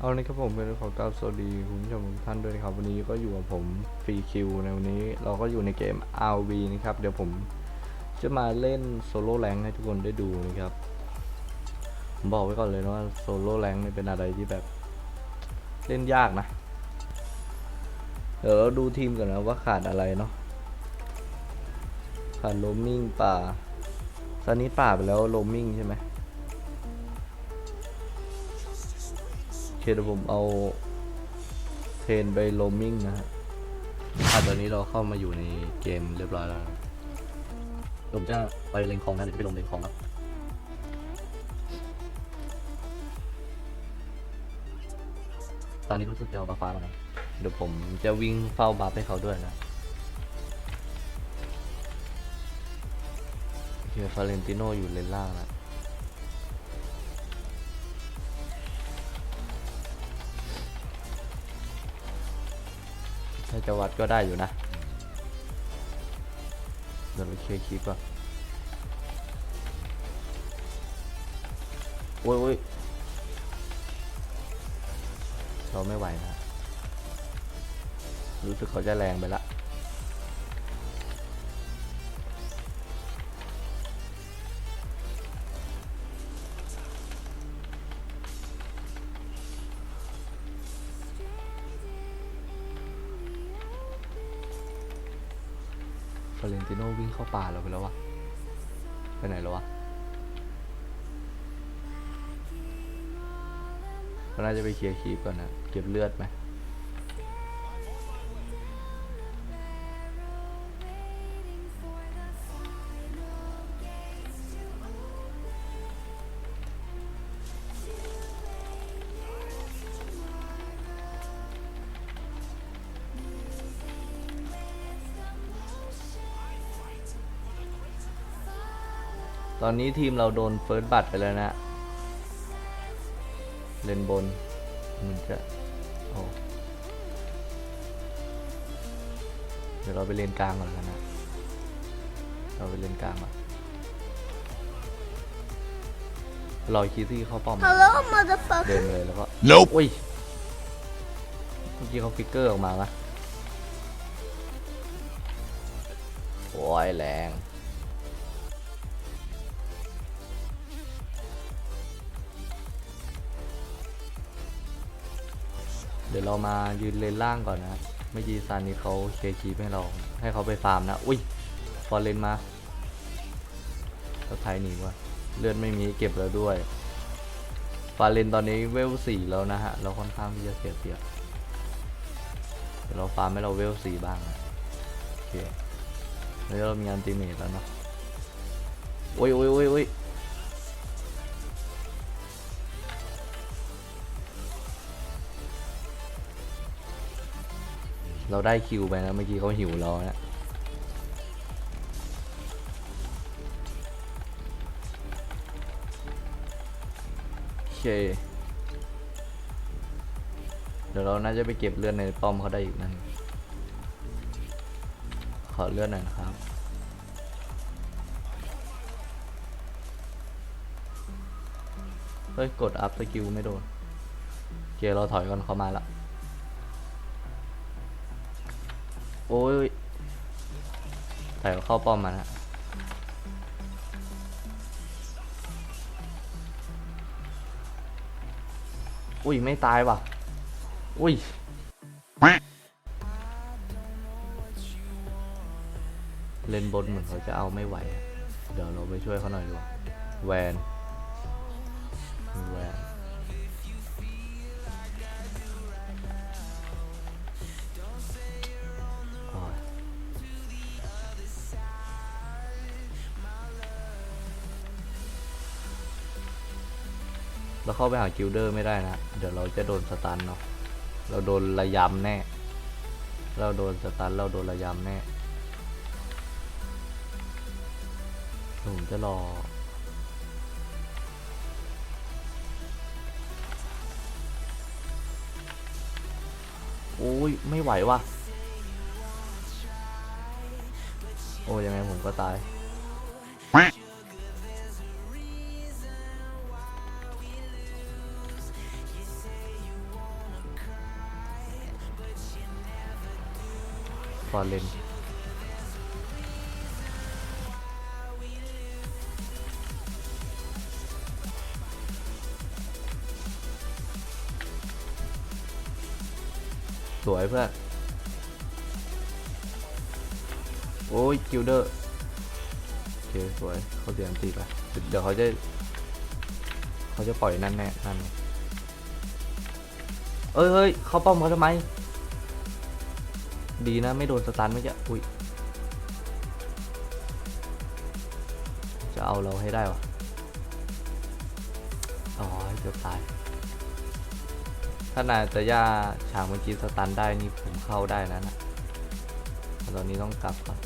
เอาลยครับผมเป็นขอกราบสวัสดีคุณผู้ชมทุกท่านด้วยนะครับ วันนี้ก็อยู่กับผมฟรีคิวในวันนี้เราก็อยู่ในเกม RV นะครับ เดี๋ยวผมจะมาเล่นโซโล่แรงให้ทุกคนได้ดูนะครับผมบอกไว้ก่อนเลยนะว่าโซโล่แรงนี่เป็นอะไรที่แบบเล่นยากนะ เดี๋ยวเราดูทีมก่อนนะว่าขาดอะไรเนาะขาดโรมมิ่งป่าตอนนี้ป่าไปแล้วโรมมิ่งใช่ไหม เคเดี๋ยวผมเอาเทรนไปโรมมิ่งนะฮะตอนนี้เราเข้ามาอยู่ในเกมเรียบร้อยแล้วผมจะไปเลนคลองนะเดี๋ยวไปลงเลนคลองครับตอนนี้รู้สึกจะเอาฟ้าแล้วนะเดี๋ยวผมจะวิ่งเฝ้าบัฟให้เขาด้วยนะโอเคฟาเรนติโนอยู่เลนล่างนะาจะวัดก็ได้อยู่นะเดี๋ยวเราเคลียร์คลิปก่อนโอ้ยโอ้ยเราไม่ไหวนะ รู้สึกเขาจะแรงไปละ ฟเรนติโนวิ่งเข้าป่าเราไปแล้ววะ ไปไหนแล้ววะเราน่าจะไปเคลียร์คีบก่อนนะ เก็บเลือดไหม ตอนนี้ทีมเราโดนเฟิร์สบัตไปแล้วนะเลนบนมันจะโอ้เดี๋ยวเราไปเลนกลางก่อนแล้วกันนะ เราไปเลนกลางก่อนรอคิซี่เข้าป้อม Hello, เดิน motherfucker. ไปเลยแล้วก็ Nope. อุ้ยเมื่อกี้เขาฟิกเกอร์ออกมาปะโอ้ยแรง เดี๋ยวเรามายืนเลนล่างก่อนนะเมื่อกี้ซานี่เขาเคลียร์คีให้เรา ให้เขาไปฟาร์มนะ อุ้ยฟอร์เลนมาแล้วไทยหนีว่ะเลือดไม่มีเก็บแล้วด้วย ฟาเลนตอนนี้เวลสี่แล้วนะฮะ เราค่อนข้างที่จะเสียเปรียบเดี๋ยวเราฟาร์มให้เราเวลสี่บ้างนะโอเคแล้วเรามีอันติเมตแล้วเนาะโอ้ยโอ้ยโอ้ยโอ้ย เราได้คิวไปนะเมื่อกี้เขาหิวเรานะโอเค เดี๋ยวเราน่าจะไปเก็บเลือดในป้อมเขาได้อีกนั่น ขอเลือดหน่อยนะครับเฮ้ย กดอัพสกิลไม่โดนโอเคเราถอยก่อนเขามาละ โอ้ยถอยเข้าป้อมมานะอุ้ย ไม่ตายว่ะ อุ้ย เล่นบนเหมือนเขาจะเอาไม่ไหว เดี๋ยวเราไปช่วยเขาหน่อยดีกว่าแวน เราเข้าไปหากิลเดอร์ไม่ได้นะ เดี๋ยวเราจะโดนสตันเนาะ เราโดนระยำแน่ เราโดนสตันเราโดนระยำแน่ผมจะรอ โอ้ย ไม่ไหวว่ะ โอ้ยยังไงผมก็ตาย ฟอร์เรนสวยเพื่อนโอ้ยคิวเดอร์โอเคสวยเขาเสียงตีไปเดี๋ยวเขาจะเขาจะปล่อยนั่นแน่นั่นเอ้ยเฮ้ยเขาป้อมเขาทำไม ดีนะไม่โดนสตันเมื่อกี้อุ้ยจะเอาเราให้ได้วะอ๋อเกือบตาย ถ้านายจะย่าฉากเมื่อกี้สตันได้นี่ผมเข้าได้นะนะแต่ตอนนี้ต้องกลับก่อน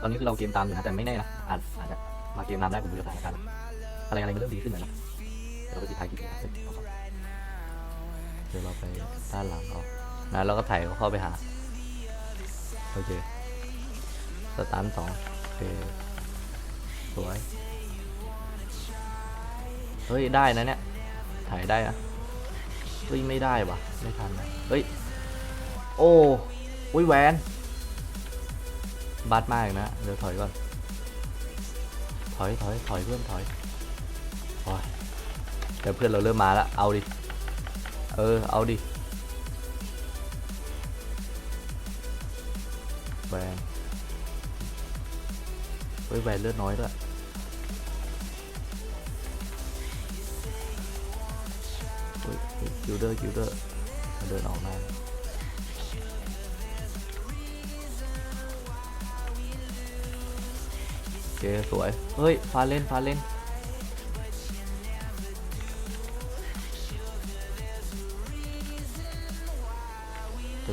ตอนนี้คือเราเกมตามอยู่นะแต่ไม่แน่นะอาจอาจจะมาเกมนำได้ผมดูสถานการณ์ อะไรอะไรมันเริ่มดีขึ้นแล้วนะเราไปปิดท้ายคลิปนะเดี๋ยวเราไปด้านหลังเขานะเราก็ถ่ายเข้าไปหา โอเค สตาร์ทสองโอเค สวย เฮ้ย ได้นะเนี่ย ถ่ายได้นะเฮ้ย ไม่ได้วะไม่ทันนะเฮ้ย โอ้อุ้ยแหวนบัดมากนะ เดี๋ยวถอยก่อน ถอยถอยถอยเพื่อนถอยโอ้ย เดี๋ยวเพื่อนเราเริ่มมาแล้ว เอาดิ เออ เอาดิแหวนเฮ้ยแหวนเลือดน้อยด้วยเฮ้ยเฮ้ยคิวเดอร์คิวเดอร์เดินออกมาโอเคสวย เฮ้ย ฟาเล่น ฟาเล่น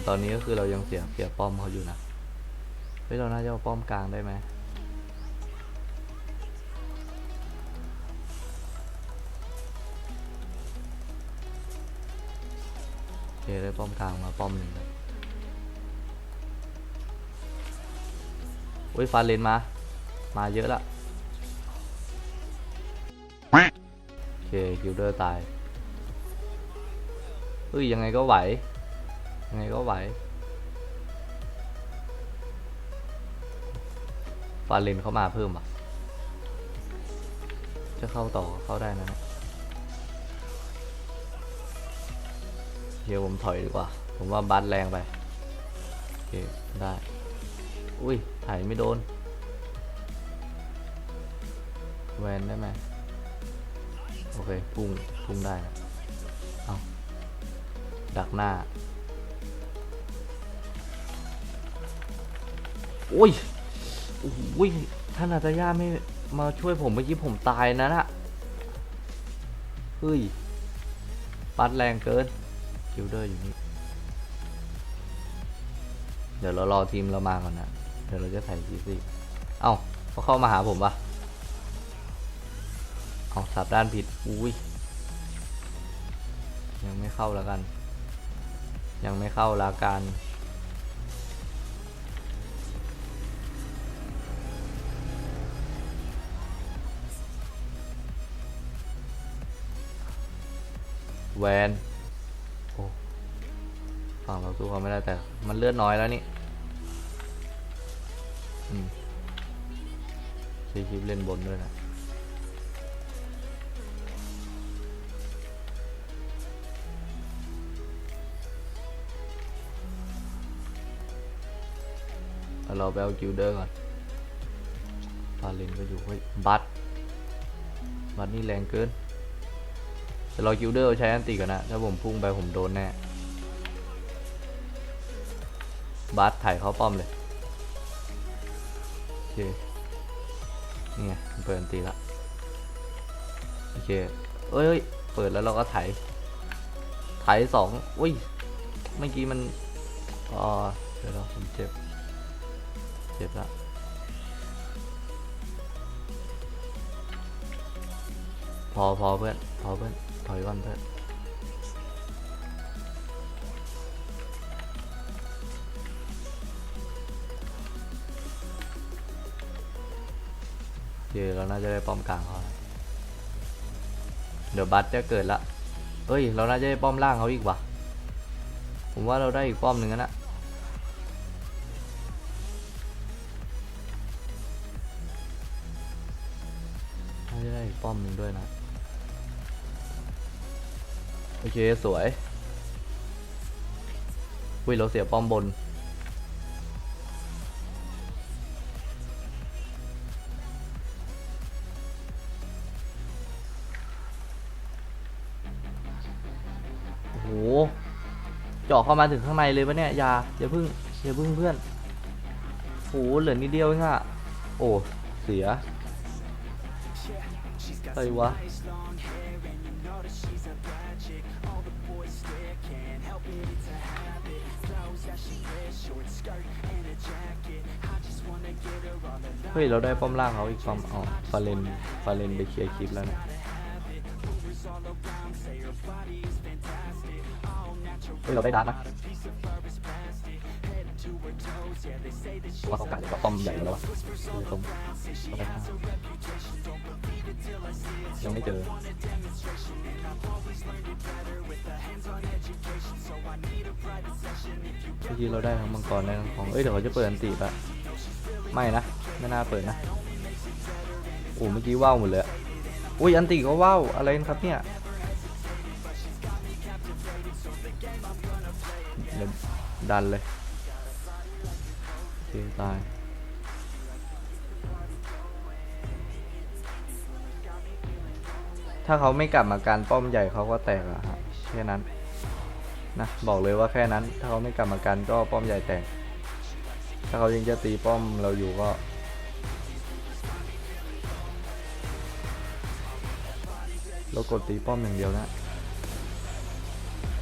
ตอนนี้ก็คือเรายังเสียเปรียบป้อมเขาอยู่นะเฮ้ยเราน่าจะเอาป้อมกลางได้ไหมโอเคได้ป้อมกลางมาป้อมหนึ่งเลยเฮ้ยฟาเลนมา มาเยอะละโอเคกิลเดอร์ตายเฮ้ยยังไงก็ไหว ยังไงก็ไหวฟาเลนเข้ามาเพิ่มอะ จะเข้าต่อเข้าได้นะเนี่ยเดี๋ยวผมถอยดีกว่า ผมว่าบัสแรงไปโอเคได้ อุ้ยถ่ายไม่โดน แวนได้ไหมโอเค พุ่ง พุ่งได้นะเอาดักหน้า โอ้ยโอ้ยท่านอาตยาไม่มาช่วยผมเมื่อกี้ผมตายนะน่ะเฮ้ย ปัดแรงเกินคิวเดอร์อยู่นี่ เดี๋ยวเรารอทีมเรามาก่อนนะ เดี๋ยวเราจะถ่ซีซีเอ้าเขาเข้ามาหาผมปะเอาสับด้านผิด อุ้ย ยังไม่เข้าแล้วกัน ยังไม่เข้าแล้วกัน แวนโอ้ฝั่งเราสู้เขาไม่ได้แต่ มันเลือดน้อยแล้วนี่ซีคลิปเล่นบนด้วยนะเราไปเอากิลเดอร์ก่อนฟาเลนก็อยู่เฮ้ยบัตบัตนี่แรงเกิน แต่รอกิลเดอร์ใช้อันติก่อนนะ ถ้าผมพุ่งไปผมโดนแน่บัตถ่ายเข้าป้อมเลยโอเคนี่ไงเปิดอันตีละโอเคเอ้ยเอ้ยเปิดแล้วเราก็ไถไถสองอุ้ยเมื่อกี้มันอ๋อเดี๋ยวเราผมเจ็บ เจ็บละพอพอเพื่อน พอเพื่อน ถอยก่อนเพื่อนโอเคเราน่าจะได้ป้อมกลางเขาเดี๋ยวบัตจะเกิดละเฮ้ย เราน่าจะได้ป้อมล่างเขาอีกว่ะ ผมว่าเราได้อีกป้อมหนึ่งแล้วนะน่าจะได้อีกป้อมหนึ่งด้วยนะ โอเค สวยอุ้ยเราเสียป้อมบน โอ้โหเจาะเข้ามาถึงข้างในเลยปะเนี่ยอย่าอย่าพึ่งอย่าพึ่งเพื่อนโอ้โหเหลือนิดเดียวเองอะโอ้ เสียอะไรวะ เฮ้ย เราได้ป้อมล่างเขาอีกป้อมอ๋อฟาเลนฟาเลนไปเคลียร์คลิปแล้วนะเฮ้ย เราได้ดาร์กนะว่าเขากัดกับป้อมใหญ่แล้ววะตรงเขาได้ห้า ยังไม่เจอ เมื่อกี้เราได้ทั้งมังกรได้ทั้งของ เอ้ยเดี๋ยวเขาจะเปิดอันตีปะไม่นะ ไม่น่าเปิดนะ โอ้เมื่อกี้ว่าวหมดเลยอุ้ยอันตีก็ว่าวอะไรกันครับเนี่ยเดี๋ยวดันเลยโอเคตาย ถ้าเขาไม่กลับมาการป้อมใหญ่เขาก็แตกอะฮะแค่นั้นนะบอกเลยว่าแค่นั้น ถ้าเขาไม่กลับมากันก็ป้อมใหญ่แตก ถ้าเขายังจะตีป้อมเราอยู่ก็ เรากดตีป้อมอย่างเดียวนะ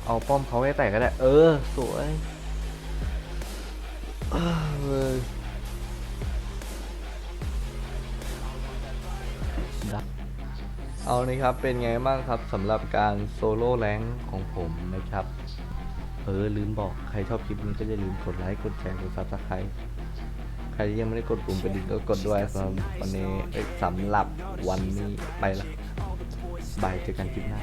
เอาป้อมเขาให้แตกก็ได้ เออ สวยเว้ย เอานี่ครับเป็นไงบ้างครับสำหรับการโซโล่แรงของผมนะครับเออลืมบอกใครชอบคลิปนี้ก็อย่าลืมกดไลค์กดแชร์กดซับสไครต์ใครที่ยังไม่ได้กดปุ่มกระดิ่งก็กดด้วยสำหรับวันนี้สำหรับวันนี้ไปละบายเจอกันคลิปหน้า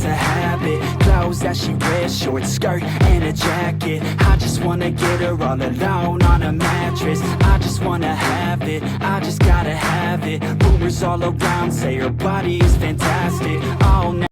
It's a habit, clothes that she wears, short skirt and a jacket. I just wanna get her all alone on a mattress. I just wanna have it, I just gotta have it. Rumors all around say her body is fantastic. Now